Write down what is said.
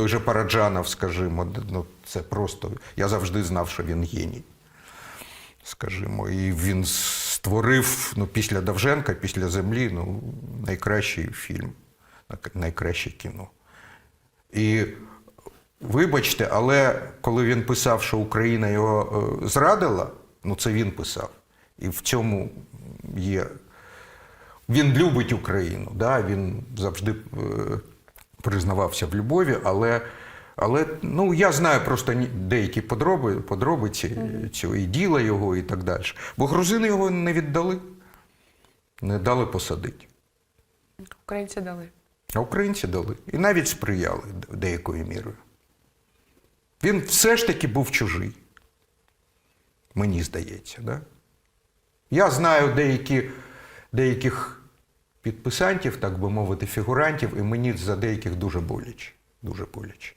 той же Параджанов, скажімо, ну, це просто. Я завжди знав, що він геній. Скажімо, і він створив ну, після Довженка, після землі, ну, найкращий фільм, найкраще кіно. І вибачте, але коли він писав, що Україна його е, зрадила, ну це він писав. І в цьому є. Він любить Україну, да? він завжди е, признавався в любові, але, але ну, я знаю просто деякі подроби, подробиці цього і діла його, і так далі. Бо грузини його не віддали, не дали посадити. Українці дали. А українці дали. І навіть сприяли деякою мірою. Він все ж таки був чужий. Мені здається, да? Я знаю деякі, деяких підписантів, так би мовити, фігурантів, і мені за деяких дуже боляче. Дуже боляче.